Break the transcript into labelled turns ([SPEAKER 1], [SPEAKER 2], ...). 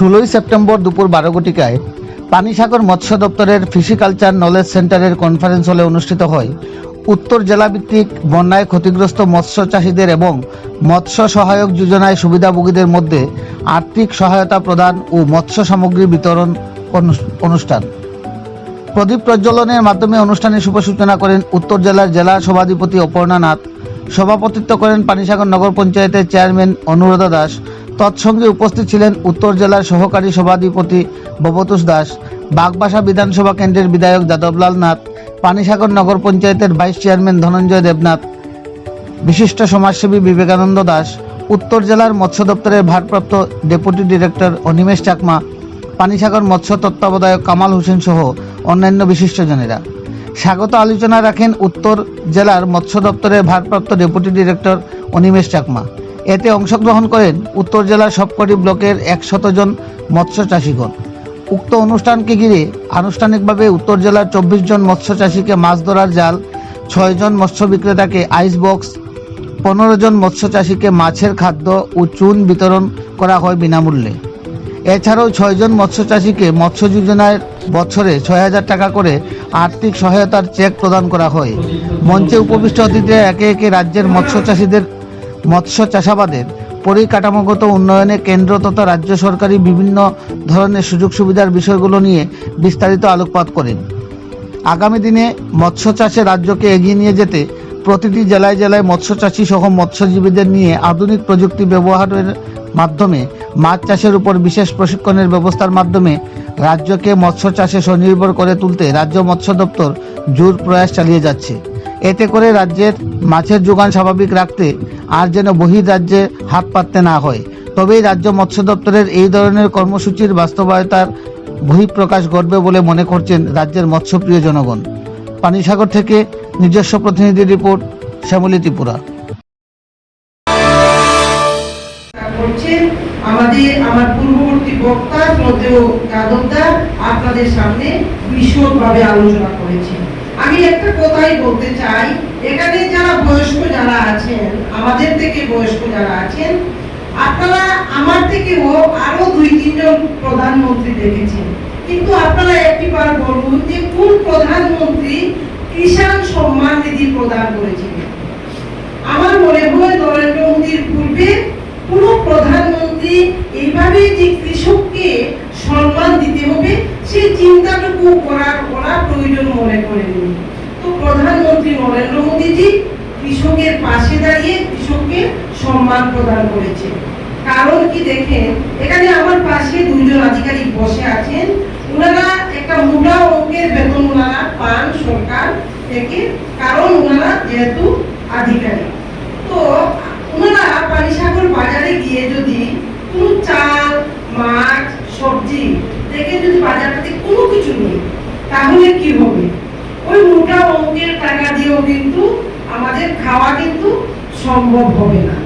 [SPEAKER 1] ষোলোই সেপ্টেম্বর দুপুর বারো ঘটিকায় পানিসাগর মৎস্য দপ্তরের ফিশিকালচার নলেজ সেন্টারের কনফারেন্স হলে অনুষ্ঠিত হয়। উত্তর জেলাভিত্তিক বন্যায় ক্ষতিগ্রস্ত মৎস্য চাষীদের এবং মৎস্য সহায়ক যোজনায় সুবিধাভোগীদের মধ্যে আর্থিক সহায়তা প্রদান ও মৎস্য সামগ্রী বিতরণ অনুষ্ঠান। প্রদীপ প্রজ্বলনের মাধ্যমে অনুষ্ঠানের শুভ সূচনা করেন উত্তর জেলার জেলা সভাধিপতি অপর্ণা নাথ। সভাপতিত্ব করেন পানিসাগর নগর পঞ্চায়েতের চেয়ারম্যান অনুরাধা দাস। তৎসঙ্গে উপস্থিত ছিলেন উত্তর জেলার সহকারী সভাধিপতি ববতুষ দাস, বাগবাসা বিধানসভা কেন্দ্রের বিধায়ক যাদবলাল নাথ, পানিসাগর নগর পঞ্চায়েতের ভাইস চেয়ারম্যান ধনঞ্জয় দেবনাথ, বিশিষ্ট সমাজসেবী বিবেকানন্দ দাস, উত্তর জেলার মৎস্য দপ্তরের ভারপ্রাপ্ত ডেপুটি ডিরেক্টর অনিমেষ চাকমা, পানিসাগর মৎস্য তত্ত্বাবধায়ক কামাল হোসেন সহ অন্যান্য বিশিষ্টজনেরা। স্বাগত আলোচনা রাখেন উত্তর জেলার মৎস্য দপ্তরের ভারপ্রাপ্ত ডেপুটি ডিরেক্টর অনিমেষ চাকমা। এতে অংশগ্রহণ করেন উত্তর জেলার সবকটি ব্লকের একশত জন মৎস্য চাষীগণ উক্ত অনুষ্ঠানকে ঘিরে আনুষ্ঠানিকভাবে উত্তর জেলার চব্বিশ জন মৎস্য চাষীকে মাছ ধরার জাল ছয়জন মৎস্য বিক্রেতাকে আইস বক্স পনেরো জন মৎস্য চাষীকে মাছের খাদ্য ও চুন বিতরণ করা হয় বিনামূল্যে। এছাড়াও ছয়জন মৎস্য চাষীকে মৎস্য যোজনায় বছরে ছয় হাজার টাকা করে আর্থিক সহায়তার চেক প্রদান করা হয়। মঞ্চে উপবিষ্ট অতিথিরা একে একে রাজ্যের মৎস্য চাষীদের মৎস্য চাষাবাদের পরিকাঠামোগত উন্নয়নে কেন্দ্র তথা রাজ্য সরকারি বিভিন্ন ধরনের সুযোগ সুবিধার বিষয়গুলো নিয়ে বিস্তারিত আলোকপাত করেন। আগামী দিনে মৎস্য চাষে রাজ্যকে এগিয়ে নিয়ে যেতে প্রতিটি জেলায় জেলায় মৎস্য চাষী সহ মৎস্যজীবীদের নিয়ে আধুনিক প্রযুক্তি ব্যবহারের মাধ্যমে মাছ চাষের উপর বিশেষ প্রশিক্ষণের ব্যবস্থার মাধ্যমে রাজ্যকে মৎস্য চাষে স্বনির্ভর করে তুলতে রাজ্য মৎস্য দপ্তর জোর প্রয়াস চালিয়ে যাচ্ছে। এতে করে রাজ্যের মাছের যোগান স্বাভাবিক রাখতে আর যেন বহির রাজ্যে হাত পাততে না হয়। তবেই রাজ্য মৎস্য দপ্তরের এই ধরনের কর্মসূচির বাস্তবায়তার বহিঃপ্রকাশ ঘটবে বলে মনে করছেন রাজ্যের মৎস্যপ্রিয় জনগণ। পানিসাগর থেকে নিজস্ব প্রতিনিধি রিপোর্ট, শ্যামলী ত্রিপুরা।
[SPEAKER 2] আমাদের আমার পূর্ববর্তী বক্তার মধ্যেও যাদবদা আপনাদের সামনে বিশদভাবে আলোচনা করেছেন। আমি একটা কথাই বলতে চাই। এখানে যারা বয়স্ক যারা আছেন, আমাদের থেকে বয়স্ক যারা আছেন, আপনারা আমার থেকেও আরও দুই, তিনজন প্রধানমন্ত্রী দেখেছেন। কিন্তু আপনারা একটিবার বলুন যে কোন প্রধানমন্ত্রী কিষাণ সম্মান নিধি প্রদান করেছিলেন? আমার মনে হয় নরেন্দ্র মোদীর পূর্বে কোন প্রধানমন্ত্রী এইভাবে যে কৃষককে সম্মান দিতে হবে সেই চিন্তাটুকু করার করা প্রয়োজন মনে করেননি তো প্রধানমন্ত্রী নরেন্দ্র মোদীজি কৃষকের পাশে দাঁড়িয়ে কৃষককে সম্মান প্রদান করেছে কারণ কি দেখেন, এখানে আমার পাশে দুইজন আধিকারিক বসে আছেন। ওনারা একটা মোটা অঙ্কের বেতন ওনারা পান সরকার থেকে, কারণ ওনারা যেহেতু আধিকারিক। তো ওনারা পানিসাগর বাজারে গিয়ে যদি কোনো চাল, মাছ, সবজি দেখে যদি বাজারটাতে কিছু নেই। তাহলে কি হবে? ওই মোটা অঙ্কের টাকা দিয়েও কিন্তু আমাদের খাওয়া কিন্তু সম্ভব হবে না।